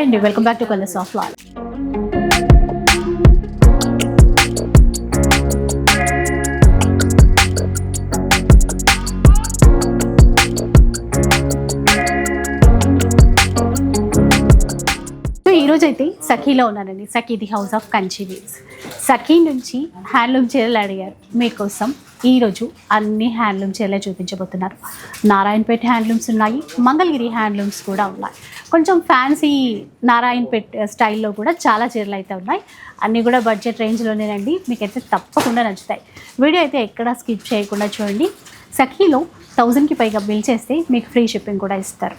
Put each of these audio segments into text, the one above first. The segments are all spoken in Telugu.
హాయ్ అండి welcome back to colours of Lal so అయితే సఖీలో ఉన్నానండి Sakhi the house of Kanchi Sakhi నుంచి హ్యాండ్లూమ్ చీరలు అడిగారు. మీకోసం ఈరోజు అన్ని హ్యాండ్లూమ్ చీరలే చూపించబోతున్నారు. నారాయణపేట హ్యాండ్లూమ్స్ ఉన్నాయి. మంగళగిరి హ్యాండ్లూమ్స్ కూడా ఉన్నాయి. కొంచెం ఫ్యాన్సీ నారాయణపేట స్టైల్లో కూడా చాలా చీరలు అయితే ఉన్నాయి. అన్నీ కూడా బడ్జెట్ రేంజ్లోనేనండి. మీకైతే తప్పకుండా నచ్చుతాయి. వీడియో అయితే ఎక్కడా స్కిప్ చేయకుండా చూడండి. సఖీలో థౌజండ్కి పైగా బిల్ చేస్తే మీకు ఫ్రీ షిప్పింగ్ కూడా ఇస్తారు.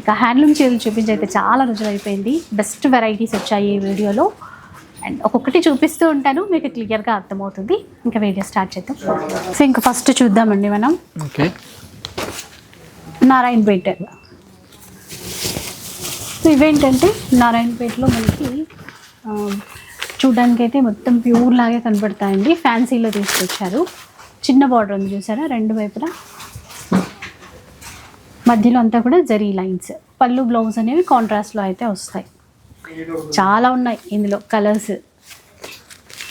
ఇక హ్యాండ్లూమ్ చీరలు చూపించి అయితే చాలా అయిపోయింది బెస్ట్ వెరైటీస్ వచ్చాయి ఈ వీడియోలో. అండ్ ఒక్కొక్కటి చూపిస్తూ ఉంటాను మీకు క్లియర్గా అర్థమవుతుంది. ఇంకా వీడియో స్టార్ట్ చేద్దాం. సో ఇంకా ఫస్ట్ చూద్దామండి మనం. ఓకే. నారాయణపేట సో ఇవేంటంటే నారాయణపేటలో మనకి చూడ్డానికి అయితే మొత్తం ప్యూర్ లాగే కనబడతాయండి ఫ్యాన్సీలో తీసుకొచ్చారు. చిన్న బార్డర్ ఉంది చూసారా? రెండు వైపులా మధ్యలో అంతా కూడా జరీ లైన్స్. పళ్ళు బ్లౌజ్ అనేవి కాంట్రాస్ట్లో అయితే వస్తాయి. చాలా ఉన్నాయి ఇందులో కలర్స్.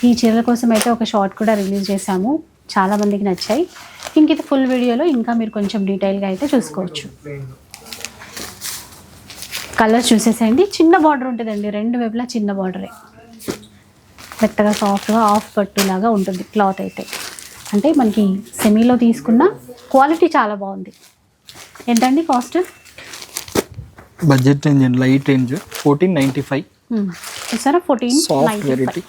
ఈ చీరల కోసం అయితే ఒక షార్ట్ కూడా రిలీజ్ చేశాము. చాలామందికి నచ్చాయి. ఇంక ఇది ఫుల్ వీడియోలో ఇంకా మీరు కొంచెం డీటెయిల్గా అయితే చూసుకోవచ్చు. కలర్స్ చూసేసేయండి. చిన్న బార్డర్ ఉంటుందండి. రెండు వైపులా చిన్న బార్డరే. మెత్తగా సాఫ్ట్గా ఆఫ్ పట్టులాగా ఉంటుంది క్లాత్ అయితే. అంటే మనకి సెమీలో తీసుకున్న క్వాలిటీ చాలా బాగుంది. ఎంతండి కాస్ట్? బడ్జెట్ రేంజ్ అండి light range. Fourteen ninety five. చూసారా ఫోర్టీన్ సాఫ్ట్ వెరైటీ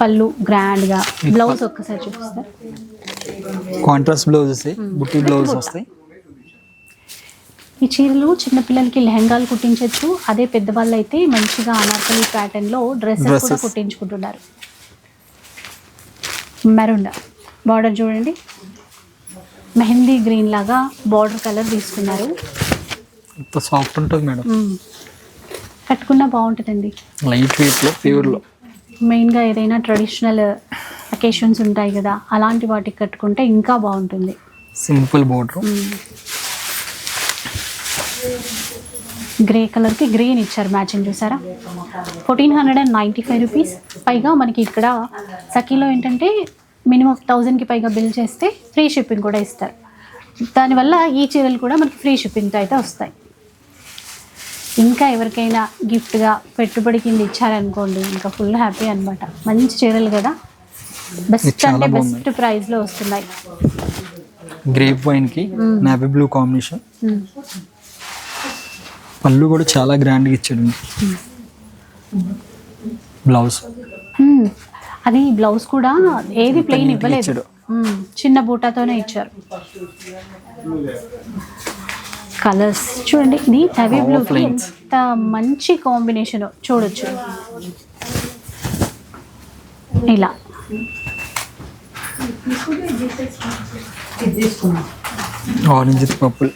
పళ్ళు గ్రాండ్గా. బ్లౌజ్ ఒక్కసారి చూపిస్తారు? కాంట్రాస్ట్ బ్లౌజెస్ బుట్టి బ్లౌజ్ వస్తాయి. ఈ చీరలు చిన్నపిల్లలకి లెహంగాలు కుట్టించవచ్చు అదే పెద్దవాళ్ళు అయితే మంచిగా అనార్కలి ప్యాటర్న్లో డ్రెస్సెస్ కూడా. కుట్టించుకుంటున్నారు. మెరూన్ బార్డర్ చూడండి. మెహందీ గ్రీన్ లాగా బార్డర్ కలర్ తీసుకున్నారు. ఎంత సాఫ్ట్ ఉంటుంది మేడం. కట్టుకున్నా బాగుంటుందండి. లైట్ వెయిట్లో ప్యూర్లో మెయిన్గా ఏదైనా ట్రెడిషనల్ అకేషన్స్ ఉంటాయి కదా అలాంటి వాటికి కట్టుకుంటే ఇంకా బాగుంటుంది. సింపుల్ బోర్డర్ గ్రే కలర్కి గ్రీన్ ఇచ్చారు మ్యాచింగ్ చూసారా? Fourteen hundred and ninety five rupees పైగా మనకి ఇక్కడ సఖీలో ఏంటంటే మినిమం థౌజండ్కి పైగా బిల్ చేస్తే ఫ్రీ షిప్పింగ్ కూడా ఇస్తారు. దానివల్ల ఈ చీరలు కూడా మనకి ఫ్రీ షిప్పింగ్తో అయితే వస్తాయి. ఇంకా ఎవరికైనా గిఫ్ట్గా పెట్టుబడి కింద ఇచ్చారనుకోండి ఇంకా ఫుల్ హ్యాపీ అన్నమాట. మంచి చీరలు కదా. బెస్ట్ అంటే. బెస్ట్ ప్రైస్లో వస్తున్నాయి. గ్రేప్ వైన్కి నావీ బ్లూ కాంబినేషన్. పళ్ళు కూడా చాలా గ్రాండ్గా ఇచ్చాడు బ్లౌజ్. అది బ్లౌజ్ కూడా ఏది ప్లెయిన్ ఇవ్వలేదు. చిన్న బూటాతోనే ఇచ్చారు. కలర్స్ చూడండి ఇది హెవీ బ్లూ. ఎంత మంచి కాంబినేషన్ చూడొచ్చు. ఇలా. Orange purple.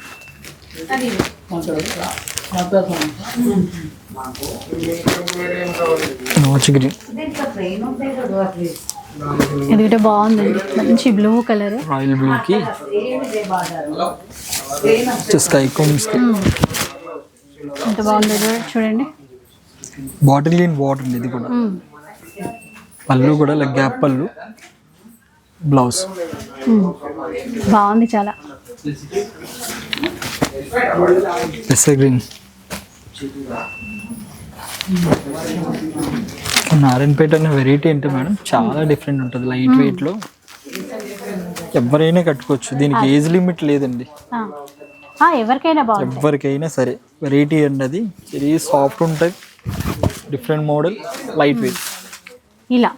కూడా బాగుందండి మంచి బ్లూ కలర్ రాయల్ బ్లూకి స్కై కోమ్స్కి ఎంత బాగుందో చూడ- చూడండి. బాటిల్ గ్రీన్ వాటర్ ఇది కూడా. మ్మ్. పళ్ళు కూడా లైక్ గ్యాప్ పళ్ళు బ్లౌజ్ మ్మ్. బాగుంది చాలా. గ్రీన్ నారాయణపేట అనే వెరైటీ ఏంటి మేడం చాలా డిఫరెంట్ ఉంటుంది లైట్ వెయిట్లో. ఎవరైనా కట్టుకోవచ్చు. దీనికి ఏజ్ లిమిట్ లేదండి. ఆ. ఆ, ఎవరికైనా ఎవరికైనా సరే. వెరైటీ అండి అది వెరీ సాఫ్ట్ ఉంటుంది డిఫరెంట్ మోడల్ లైట్ వెయిట్ ఇలా.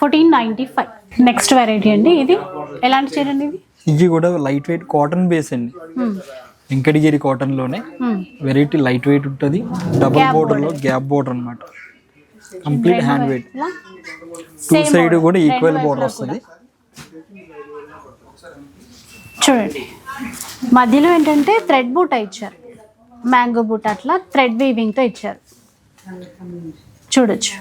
Fourteen ninety five next variety అండి ఇది. ఎలాంటి చీర అండి ఇది? ఇది కూడా లైట్ వెయిట్ కాటన్ బేస్ అండి. మ్మ్. వెంకటగిరి కాటన్లోనే. వెరైటీ లైట్ వెయిట్ ఉంటుంది. డబుల్ బోర్డర్లో గ్యాప్ బోర్డర్ అన్నమాట. Complete hand weight two side. కూడా ఈక్వల్ బోర్డర్ వస్తుంది. చూడండి. మధ్యలో ఏంటంటే థ్రెడ్ బూట ఇచ్చారు. మ్యాంగో బూట అట్లా థ్రెడ్ వీవింగ్తో ఇచ్చారు. చూడొచ్చు.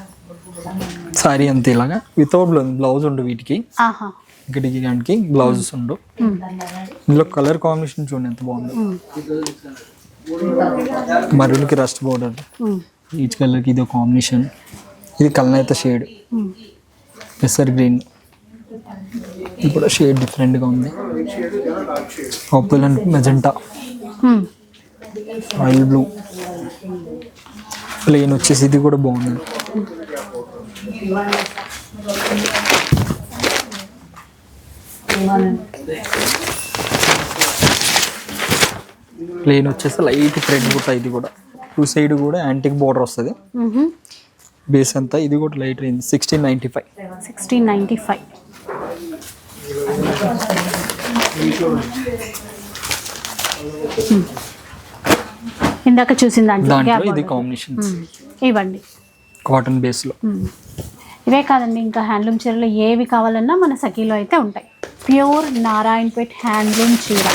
సారీ అంతే ఇలాగా. వితౌట్ బ్లౌజ్ ఉండు వీటికి. ఆహా. ఇక్కడికి దానికి బ్లౌజెస్ ఉండు. ఇందులో కలర్ కాంబినేషన్ చూడండి ఎంత బాగుందో. మ్మ్. మరులకి రస్ట్ బోర్డర్. ఈచ్ కలర్కి ఇది కాంబినేషన్. ఇది కలనేత షేడ్. పెసర్ గ్రీన్. ఇది కూడా షేడ్ డిఫరెంట్గా ఉంది. Purple and magenta. Oil blue. Plain వచ్చేసి ఇది కూడా బాగుంది. ప్లెయిన్ వచ్చేసి లైట్ థ్రెడ్ బుట్ట ఇది కూడా. టూ సైడ్ కూడా యాంటిక్ బోర్డర్ వస్తుంది. బేస్ అంతా ఇది కూడా light range sixteen ninety five sixteen ninety five ఇందాక చూసిన దాంట్లో ఇది. కాంబినేషన్. ఇవ్వండి. కాటన్ బేస్లో. ఇవే కాదండి ఇంకా హ్యాండ్లూమ్ చీరలు ఏవి కావాలన్నా మన సఖీలో అయితే ఉంటాయి. ప్యూర్ నారాయణపేట్ హ్యాండ్లూమ్ చీర.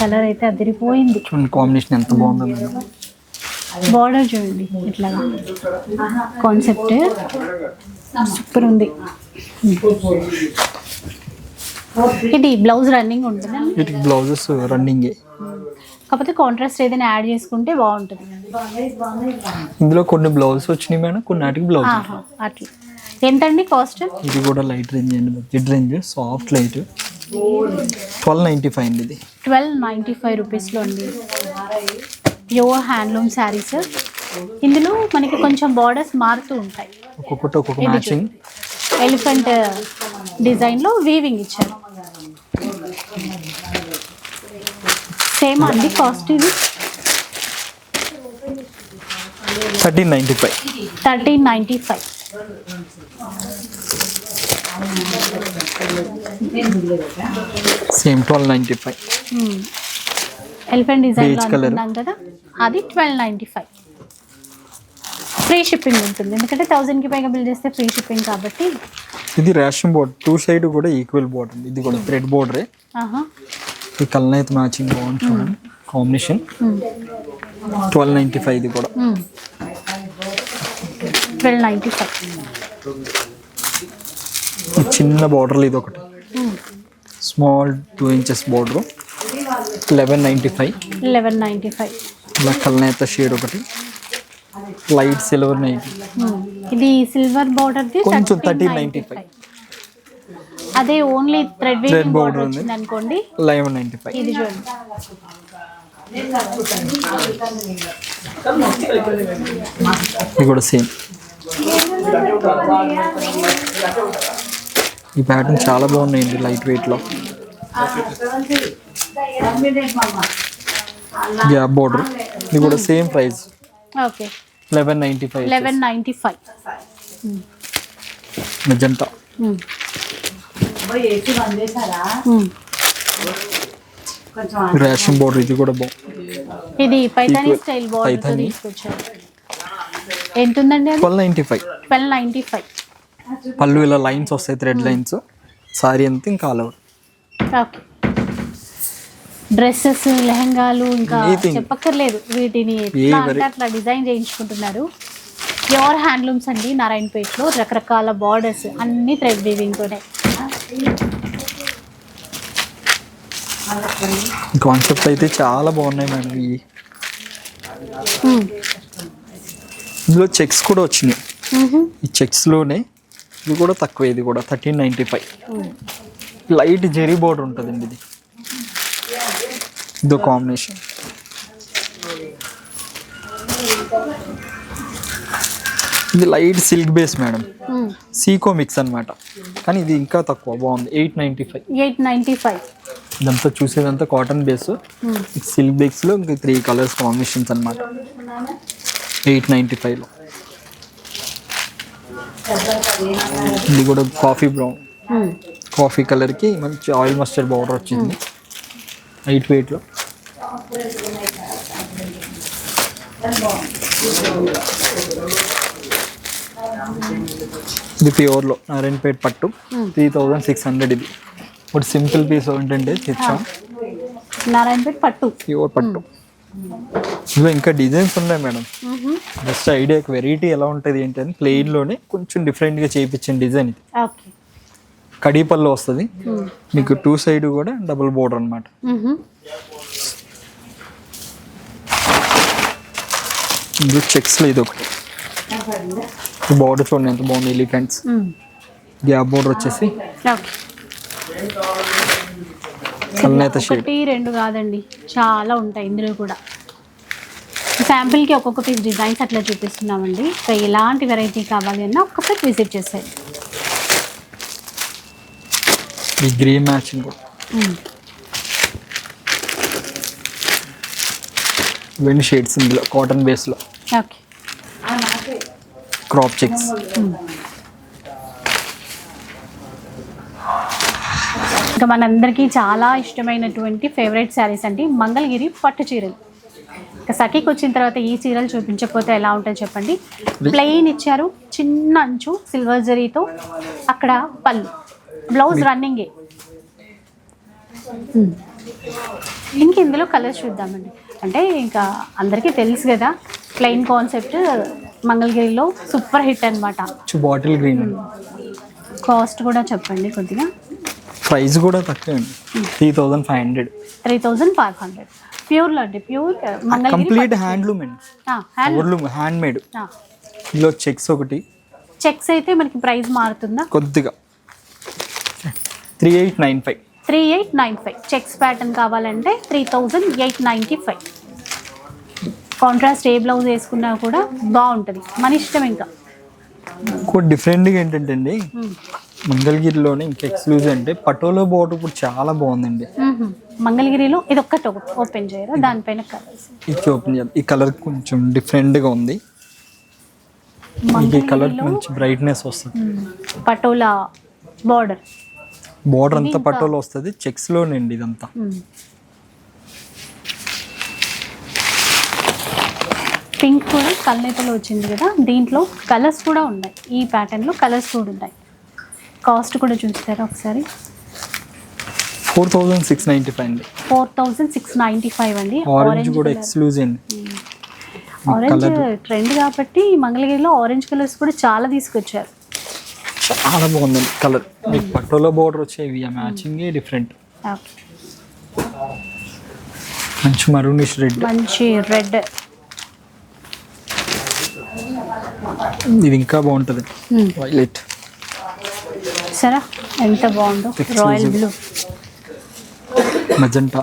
కలర్ అయితే అదిరిపోయింది. చూడండి కాంబినేషన్ ఎంత బాగుందో. బార్డర్ చూడండి ఇట్లాగా. కాన్సెప్ట్ సూపర్ ఉంది. ఇది బ్లౌజ్ రన్నింగ్ ఉంటుంది? వీటికి బ్లౌజెస్ రన్నింగ్. కాకపోతే కాంట్రాస్ట్ ఏదైనా యాడ్ చేసుకుంటే బాగుంటుంది. ఇందులో కొన్ని బ్లౌజెస్ వచ్చినాయి మేడం కొన్ని వాటికి బ్లౌజ్ అట్లా. ఎంతండి కాస్ట్? ఇది కూడా లైట్ రేంజ్ అండి mid range soft light. Twelve ninety five అండి ఇది. ట్వెల్వ్ నైంటీ ఫైవ్ రూపీస్లో ఉంది ప్యూర్ హ్యాండ్లూమ్ శారీస్ ఇందులో మనకి కొంచెం బార్డర్స్ మారుతూ ఉంటాయి. ఒక్కొక్కటి ఒక్కొక్క మ్యాచింగ్ ఎలిఫెంట్ డిజైన్లో వీవింగ్ ఇచ్చారు. సేమ్ అండి కాస్ట్ ఇది. Thirteen ninety five. Thirteen ninety five. Same twelve ninety five elephant డిజైన్లో. అనుకున్నాం కదా? అది twelve ninety five free shipping ఉంటుంది. ఎందుకంటే థౌజండ్కి పైగా బిల్ చేస్తే ఫ్రీ షిప్పింగ్ కాబట్టి. ఇది రేషన్ బోర్డ్ టూ సైడ్ కూడా ఈక్వల్ బోర్డర్ ఇది కూడా థ్రెడ్ బోర్డరే ఈ కలర్ అయితే మ్యాచింగ్ చూడండి. కాంబినేషన్ ట్వెల్వ్ నైంటీ ఫైవ్ ఇది కూడా. Twelve ninety five. చిన్న బార్డర్లు ఇది ఒకటి small two inches border eleven ninety five eleven ninety five ఇలా కలనేత షేడ్ ఒకటి. లైట్ సిల్వర్ నైట్ ఇది సిల్వర్ బార్డర్ కొంచెం 1395. అదే ఓన్లీ థ్రెడ్ border బార్డర్ ఉంది. అనుకోండి లెవెన్ నైంటీ ఫైవ్ ఇది చూడండి. ఇది కూడా సేమ్ ఈ ప్యాటర్న్ చాలా బాగున్నాయండి లైట్ వెయిట్లో గ్యాప్ బోర్డర్ ఇది కూడా same price okay eleven ninety five eleven ninety five magenta ration border ఇది కూడా బాగుంది. ఇది Equal. Style border. తీసుకొచ్చారు. ఎంత ఉందండి twelve ninety five. Twelve ninety five. పళ్ళు ఇలా లైన్స్ వస్తాయి థ్రెడ్ లైన్స్. సారీ అంతా ఇంకా ఆల్ ఓకే. డ్రెస్సెస్ లెహంగాలు ఇంకా. చెప్పక్కర్లేదు. వీటిని అట్లా డిజైన్ చేయించుకుంటున్నారు. ప్యూర్ హ్యాండ్లూమ్స్ అండి నారాయణపేటలో. రకరకాల బార్డర్స్ అన్ని థ్రెడ్ వీవింగ్తోనే కాన్సెప్ట్ అయితే చాలా బాగున్నాయి మేడం. ఇందులో చెక్స్ కూడా వచ్చినాయి. ఈ చెక్స్లోనే ఇది కూడా తక్కువ ఇది కూడా thirteen ninety five light zari border ఉంటుందండి ఇది. ఇదో కాంబినేషన్ ఇది లైట్ సిల్క్ బేస్ మేడం. సీకో మిక్స్ అన్నమాట. కానీ ఇది ఇంకా తక్కువ బాగుంది. Eight ninety five eight ninety five ఇదంతా చూసేదంతా కాటన్ బేస్. సిల్క్ బేస్లో ఇంకా త్రీ కలర్స్ కాంబినేషన్స్ అన్నమాట. ఎయిట్ నైంటీ ఫైవ్లో. ఇది కూడా కాఫీ బ్రౌన్. మ్మ్. కాఫీ కలర్కి మంచి ఆయిల్ మస్టర్డ్ పౌడర్ వచ్చింది. లైట్ వెయిట్లో ఇది ప్యూర్లో. నారాయణపేట పట్టు. త్రీ థౌజండ్ సిక్స్ హండ్రెడ్ ఇది. ఇప్పుడు సింపుల్ పీస్ ఏంటంటే తెచ్చాం. నారాయణపేట పట్టు. ప్యూర్ పట్టు. ఇందులో ఇంకా డిజైన్స్ ఉన్నాయి మేడం. జస్ట్ ఐడియా వెరైటీ ఎలా ఉంటుంది ఏంటి అని ప్లెయిన్లోనే కొంచెం డిఫరెంట్గా చేయించిన డిజైన్ ఇది. కడీపల్లో వస్తుంది. మీకు టూ సైడ్ కూడా డబుల్ బోర్డర్ అనమాట. ఇందులో చెక్స్లో ఇది ఒకటి బార్డర్ చూడండి ఎంత బాగుంది ఎలిఫెంట్స్ గ్యాప్ బార్డర్ వచ్చేసి. ఒకటి రెండు కాదండి. చాలా ఉంటాయి ఇందులో కూడా. శాంపిల్కి ఒక్కొక్క పీస్ డిజైన్స్ అట్లా చూపిస్తున్నామండి. సో ఎలాంటి వెరైటీ కావాలి అన్నా ఒక్కసారి విజిట్ చేసేది ఈ గ్రీన్ మ్యాచింగ్ ఇవన్నీ షేడ్స్ ఇందులో కాటన్ బేస్లో ఓకే. క్రాప్ చెక్స్ ఇంకా మనందరికీ చాలా ఇష్టమైనటువంటి ఫేవరెట్ శారీస్ అండి మంగళగిరి పట్టు చీరలు. ఇంకా సఖీకి వచ్చిన తర్వాత ఈ చీరలు చూపించకపోతే ఎలా ఉంటుంది చెప్పండి. ప్లెయిన్ ఇచ్చారు చిన్న అంచు సిల్వర్ జరీతో అక్కడ పళ్ళు. బ్లౌజ్ రన్నింగే ఇంక ఇందులో కలర్స్ చూద్దామండి. అంటే ఇంకా అందరికీ తెలుసు కదా ప్లెయిన్ కాన్సెప్ట్ మంగళగిరిలో సూపర్ హిట్ అనమాట బాటిల్ గ్రీన్ కాస్ట్ కూడా చెప్పండి కొద్దిగా. ప్రైస్ కూడా తక్కువ అండి. Three thousand five hundred. Three thousand five hundred. ప్యూర్లో అండి ప్యూర్ కంప్లీట్ హ్యాండ్లూమ్ అండి. హ్యాండ్ మేడ్ ఇందులో చెక్స్ ఒకటి. చెక్స్ అయితే మనకి ప్రైస్ మారుతుందా? కొద్దిగా. Three eight nine five. Three eight nine five. Checks pattern కావాలంటే three thousand eight ninety five. Contrast ఏ బ్లౌజ్ వేసుకున్నా కూడా బాగుంటుంది. మన ఇష్టం ఇంకా. ఇంకోటి డిఫరెంట్గా ఏంటంటే అండి. మంగళగిరిలోనే ఇంకా ఎక్స్క్లూజివ్ అంటే పటోలా బోర్డర్ ఇప్పుడు చాలా బాగుందండి. మంగళగిరిలో ఇది ఒక్కటి ఓపెన్ చేయరు? దానిపైన కలర్స్ ఇది ఓపెన్ చేయాలి ఈ కలర్ కొంచెం డిఫరెంట్గా ఉంది. ఈ కలర్ మంచి బ్రైట్నెస్ వస్తుంది. పటోలా బార్డర్ బోర్డర్ అంతా పటోలా వస్తుంది. చెక్స్లోనండి ఇదంతా. పింక్ కూడా కల్నేతలో వచ్చింది కదా? దీంట్లో కలర్స్ కూడా ఉన్నాయి. ఈ ప్యాటర్న్లో కలర్స్ కూడా ఉన్నాయి కాస్ట్ కూడా చూస్తారా ఒకసారి? Four thousand six ninety five అండి. Four thousand six ninety five అండి. ఆరెంజ్ కూడా ఎక్స్క్లూజివ్ అండి ఆరెంజ్ ట్రెండ్ కాబట్టి మంగళగిరిలో ఆరెంజ్ కలర్స్ కూడా చాలా తీసుకొచ్చారు. చాలా బాగుందండి కలర్ మీకు పటోలా బోర్డర్ వచ్చేవి ఆ మ్యాచింగ్ డిఫరెంట్ మంచి మరూనిష్ రెడ్ మంచి రెడ్ ఇది ఇంకా బాగుంటుంది. వైలెట్ సరే ఎంత బాగుందో. Royal blue magenta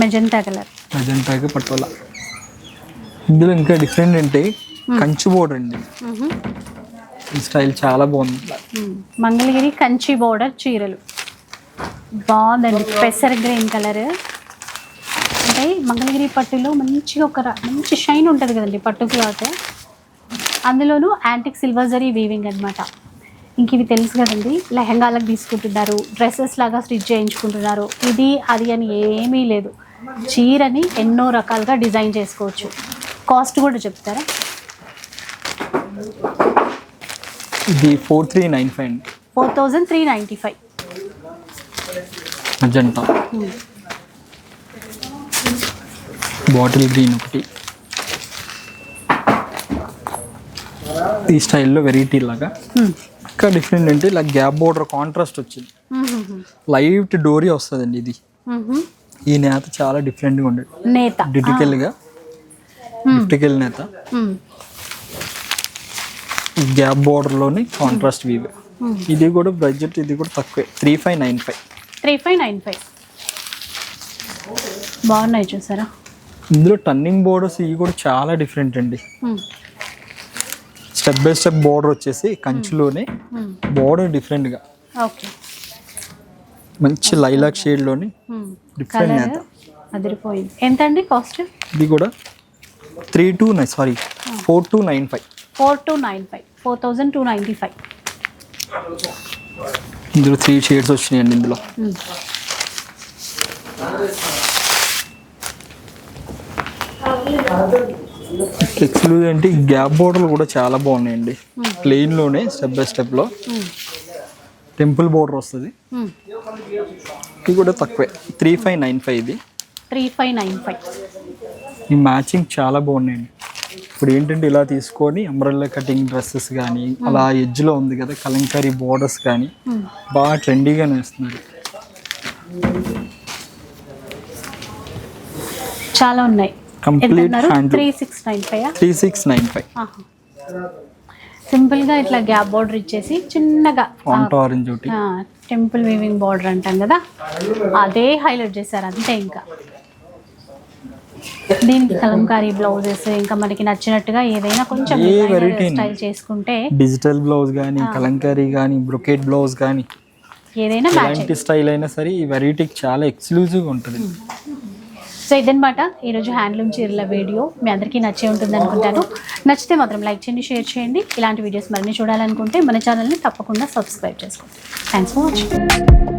magenta colour మజంటాకి patola ఇందులో ఇంకా డిఫరెంట్ అంటే కంచు బోర్డర్ అండి. ఈ స్టైల్ చాలా బాగుంది. మంగళగిరి కంచి బోర్డర్ చీరలు. బాగుందండి. పెసర్ గ్రీన్ కలర్ అంటే మంగళగిరి పట్టులో మంచిగా ఒక మంచి షైన్ ఉంటుంది కదండి పట్టు క్లాత్ అందులోనూ యాంటిక్ సిల్వర్ జరీ వీవింగ్ అనమాట ఇంక ఇవి తెలుసు కదండి. లెహంగాలకు తీసుకుంటున్నారు. డ్రెస్సెస్ లాగా స్టిచ్ చేయించుకుంటున్నారు. ఇది అది అని ఏమీ లేదు. చీరని ఎన్నో రకాలుగా డిజైన్ చేసుకోవచ్చు. కాస్ట్ కూడా చెప్తారా? ఇది four three nine five four thousand three ninety five magenta bottle green ఒకటి. ఈ స్టైల్లో వెరైటీ లాగా. ఇంకా డిఫరెంట్ అంటే ఇలా గ్యాప్ బోర్డర్ కాంట్రాస్ట్ వచ్చింది. లైట్ డోరీ వస్తుందండి ఇది. ఈ నేత చాలా డిఫరెంట్గా ఉండేది. నేత. డిటికల్గా డిటికల్ నేత. గ్యాప్ బోర్డర్లోని కాంట్రాస్ట్ వీవ్ ఇది కూడా బడ్జెట్ ఇది కూడా తక్కువే. Three five nine five three five nine five బాగున్నాయి చూసారా? ఇందులో టర్నింగ్ బోర్డర్స్ ఇవి కూడా చాలా డిఫరెంట్ అండి. స్టెప్ బై స్టెప్ బోర్డర్ వచ్చేసి కంచులోనే మ్మ్. బోర్డర్ డిఫరెంట్గా ఓకే. మంచి లైలాక్ షేడ్లోని మ్మ్. డిఫరెంట్ కలర్ నేత. అదిరిపోయింది. ఎంత అండి కాస్ట్? ఇది కూడా three two nine sorry four two nine five four two nine five four thousand two ninety five ఇందులో త్రీ షేడ్స్ వచ్చినాయండి ఇందులో. ఎక్స్క్లూజ్ అంటే గ్యాప్ బోర్డర్లు కూడా చాలా బాగున్నాయండి. ప్లెయిన్లోనే స్టెప్ బై స్టెప్లో టెంపుల్ బోర్డర్ వస్తుంది. ఇది కూడా తక్కువే. త్రీ ఫైవ్ నైన్ ఫైవ్ ఇది. Three five nine five. ఈ మ్యాచింగ్ చాలా బాగున్నాయండి. ఇప్పుడు ఏంటంటే ఇలా తీసుకొని అంబ్రెల్లా కటింగ్ డ్రెస్సెస్ కానీ అలా ఎడ్జ్లో ఉంది కదా కలంకారీ బోర్డర్స్ కానీ బాగా ట్రెండీగా వేస్తున్నారు. చాలా ఉన్నాయి. Complete hand three six nine five three six nine five సింపుల్గా ఇట్లా గ్యాప్ బార్డర్ ఇచ్చేసి చిన్నగా ఆరెంజ్ టెంపుల్ వీవింగ్ బార్డర్ అంటాం కదా? అదే హైలైట్ చేశారు అంతే ఇంకా. దీనికి కలంకారీ బ్లౌజెస్ ఇంకా మనకి నచ్చినట్టుగా ఏదైనా కొంచెం? స్టైల్ చేసుకుంటే డిజిటల్ బ్లౌజ్ కానీ కలంకారీ కానీ బ్రొకెట్ బ్లౌజ్ కానీ ఏదైనా స్టైల్ అయినా సరే ఈ వెరైటీకి చాలా ఎక్స్క్లూజివ్గా ఉంటుంది. సో ఇదనమాట ఈరోజు హ్యాండ్లూమ్ చీరల వీడియో. మీ అందరికీ నచ్చే ఉంటుంది అనుకుంటాను. నచ్చితే మాత్రం లైక్ చేయండి షేర్ చేయండి. ఇలాంటి వీడియోస్ మరిన్ని చూడాలనుకుంటే మన ఛానల్ని తప్పకుండా సబ్స్క్రైబ్ చేసుకోండి. Thanks for watching